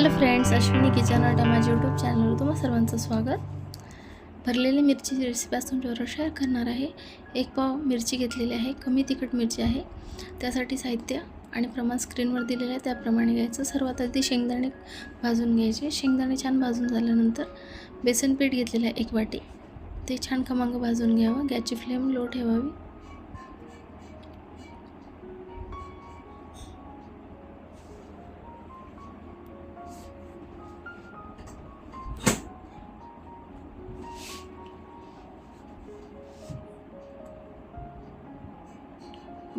Hello friends Ashwini kitchen अड्डा माझ्या YouTube चॅनलवर तुम्हा सर्वांचं स्वागत. भरलेली मिरचीची रेसिपी आज तुमच्याबरोबर शेअर करणार आहे. एक पाव मिरची घेतलेली आहे कमी तिखट मिरची आहे. त्यासाठी साहित्य आणि प्रमाण स्क्रीनवर दिलेलं आहे. त्याप्रमाणे घ्यायचं. सर्वात आधी शेंगदाणे भाजून घ्यायचे. शेंगदाणे छान भाजून झाल्यानंतर बेसन पीठ घेतलेलं आहे एक वाटी. ते छान खमंग भाजून घ्यावं. गॅसची फ्लेम लो ठेवावी.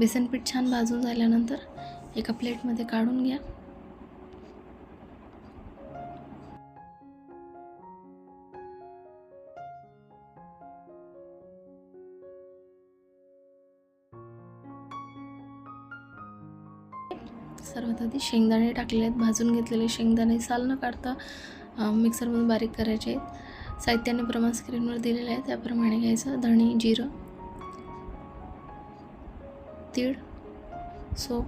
बेसन पीठ छान भाजून झाल्यानंतर एका प्लेटमध्ये काढून घ्या. सर्वात आधी शेंगदाणे टाकलेले आहेत. भाजून घेतलेले शेंगदाणे साल न काढता मिक्सरमधून बारीक करायचे आहेत. साहित्याने प्रमाण स्क्रीनवर दिलेलं आहे. त्याप्रमाणे घ्यायचं धणी जिरं तीळ सोप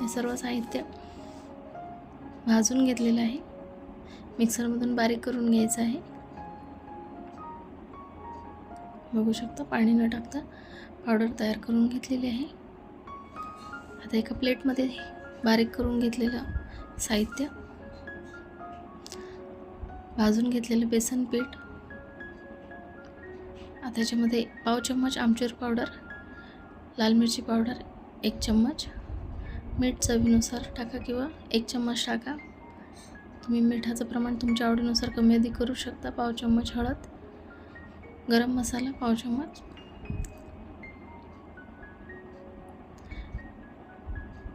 हे सर्व साहित्य भाजून घेतलेलं आहे. मिक्सरमधून बारीक करून घ्यायचं आहे. बघू शकता पाणी न टाकता पावडर तयार करून घेतलेली आहे. आता एका प्लेटमध्ये बारीक करून घेतलेलं साहित्य भाजून घेतलेलं बेसन पीठ आता त्याच्यामध्ये पाव चम्मच आमचूर पावडर लाल मिरची पावडर एक चम्मच. मीठ चवीनुसार टाका किंवा एक चम्मच टाका. तुम्ही मिठाचं प्रमाण तुमच्या आवडीनुसार कमी अधिक करू शकता. पाव चम्मच हळद. गरम मसाला पाव चम्मच.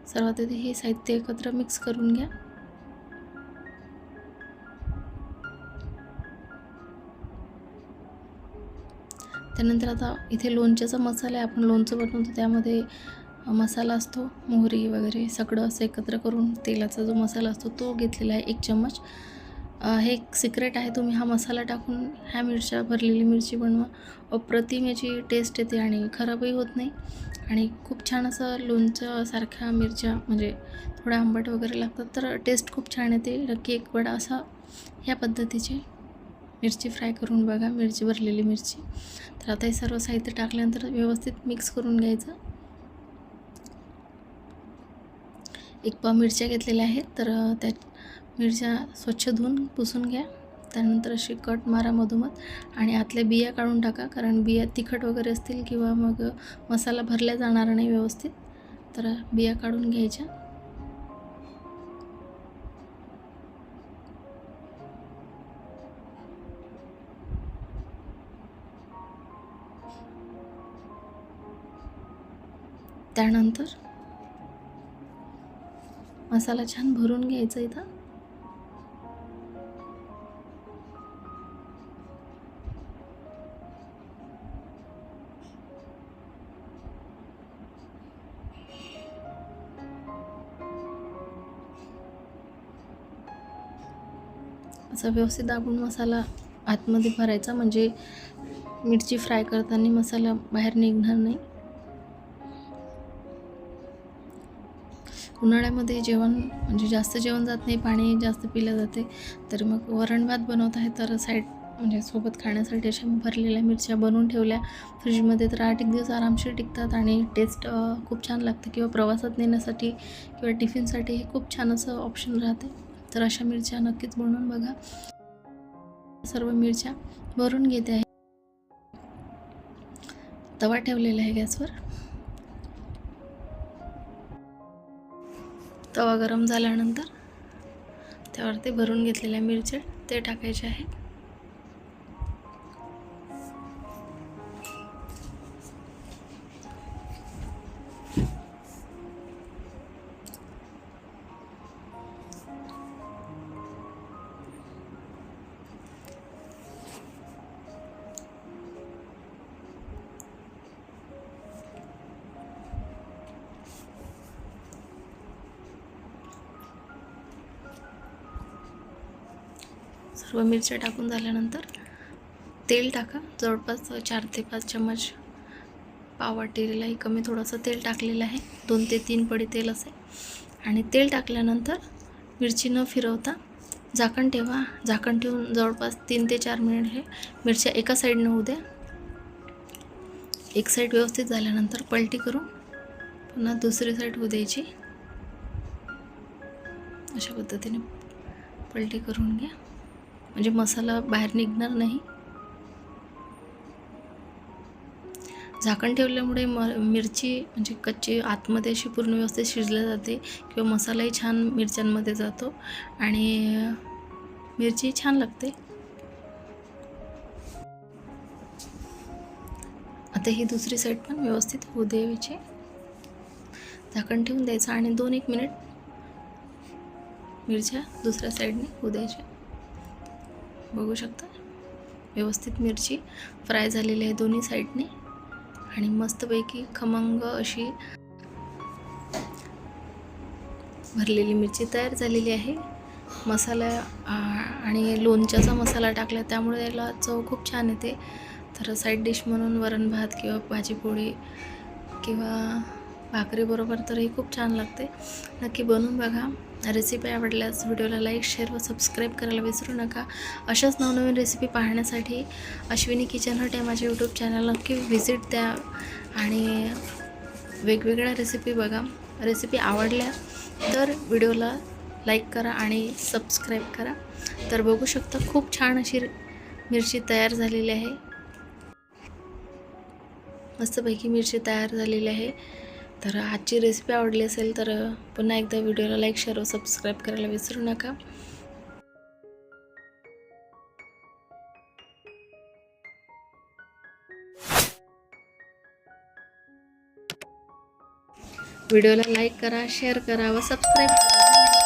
सर्वात आधी हे साहित्य एकत्र मिक्स करून घ्या. त्यानंतर आता इथे लोणच्याचा मसाला आहे. आपण लोणचं बनवतो त्यामध्ये मसाला असतो मोहरी वगैरे सगळं असं एकत्र करून तेलाचा जो मसाला असतो तो घेतलेला आहे एक चम्मच. हे एक सिक्रेट आहे तुम्ही हा मसाला टाकून ह्या मिरच्या भरलेली मिरची बनवा. अप्रतिम याची टेस्ट येते आणि खराबही होत नाही. आणि खूप छान असं लोणच्यासारख्या मिरच्या म्हणजे थोडं आंबट वगैरे लागतात तर टेस्ट खूप छान येते. नक्की एक वडा असा ह्या पद्धतीचे. मिरची फ्राय करून बघा मिरची भरलेली मिरची. तर आता हे सर्व साहित्य टाकल्यानंतर व्यवस्थित मिक्स करून घ्यायचं. एक पाव मिरच्या घेतलेल्या आहेत तर त्या मिरच्या स्वच्छ धुवून पुसून घ्या. त्यानंतर अशी कट मारा मधोमध आणि आतल्या बिया काढून टाका कारण बिया तिखट वगैरे असतील किंवा मग मसाला भरला जाणार नाही व्यवस्थित. तर बिया काढून घ्यायच्या. त्यानंतर मसाला छान भरून घ्यायचा इथं. असा व्यवस्थित दाबून मसाला आतमध्ये भरायचा म्हणजे मिरची फ्राय करताना मसाला बाहेर निघणार नाही. उन्हाळ्यामध्ये जेवण म्हणजे जास्त जेवण जात नाही पाणी जास्त पिलं जाते तर मग वरण भात बनवत आहे तर साईड म्हणजे सोबत खाण्यासाठी अशा भरलेल्या मिरच्या बनवून ठेवल्या. फ्रीजमध्ये तर आठ एक दिवस आरामशीर टिकतात आणि टेस्ट खूप छान लागते. किंवा प्रवासात नेण्यासाठी किंवा टिफिनसाठी हे खूप छान असं ऑप्शन राहते. तर अशा मिरच्या नक्कीच बनवून बघा. सर्व मिरच्या भरून घेते आहे. तवा ठेवलेला आहे गॅसवर. तवा गरम झाल्यानंतर त्यावरती भरून घेतलेल्या मिरच्या ते टाकायचे आहेत. सर्व मिरच्या टाकून झाल्यानंतर तेल टाका. जवळपास चार ते पाच चम्मच पाव वाटीलाही कमी थोडंसं तेल टाकलेलं आहे. दोन ते तीन पडी तेल असे आणि तेल टाकल्यानंतर मिरची न फिरवता झाकण ठेवा. झाकण ठेवून जवळपास तीन ते चार मिनिट हे मिरच्या एका साईडनं होऊ द्या. एक साईड व्यवस्थित झाल्यानंतर पलटी करून पुन्हा दुसरी साईड होऊ द्यायची. अशा पद्धतीने पलटी करून घ्या. म्हणजे मसाला बाहेर निघणार नाही. झाकण ठेवल्यामुळे म मिरची म्हणजे कच्ची आतमध्ये अशी पूर्ण व्यवस्थित शिजल्या जाते किंवा मसालाही छान मिरच्यांमध्ये जातो आणि मिरची छान लागते. आता ही दुसरी साईड पण व्यवस्थित होऊ द्यायची. झाकण ठेवून द्यायचं आणि दोन एक मिनिट मिरच्या दुसऱ्या साईडने होऊ द्यायच्या. बघू शकता. व्यवस्थित मिरची फ्राय झालेली आहे दोन्ही साईडने. आणि मस्तपैकी खमंग अशी भरलेली मिरची तयार झालेली आहे. मसाला आणि लोणच्याचा मसाला टाकला त्यामुळे याला चव खूप छान येते. तर साईड डिश म्हणून वरण भात किंवा भाजीपोळी किंवा भाकरीबरोबर तर ही खूप छान लागते. नक्की बनवून बघा. रेसिपी आवडल्यास व्हिडिओला लाईक शेअर व सबस्क्राईब करायला विसरू नका. अशाच नवनवीन रेसिपी पाहण्यासाठी अश्विनी किचन हट या माझ्या यूट्यूब चॅनल नक्की व्हिजिट द्या. आणि वेगवेगळ्या रेसिपी बघा. रेसिपी आवडल्या तर व्हिडिओला लाईक करा आणि सबस्क्राईब करा. तर बघू शकता खूप छान अशी मिरची तयार झालेली आहे. मस्तपैकी मिरची तयार झालेली आहे. तर आजची रेसिपी आवडली असेल तर पुन्हा एकदा व्हिडिओला लाईक शेअर व सबस्क्राईब करायला विसरू नका. व्हिडिओला लाईक करा शेअर करा व सबस्क्राईब करा.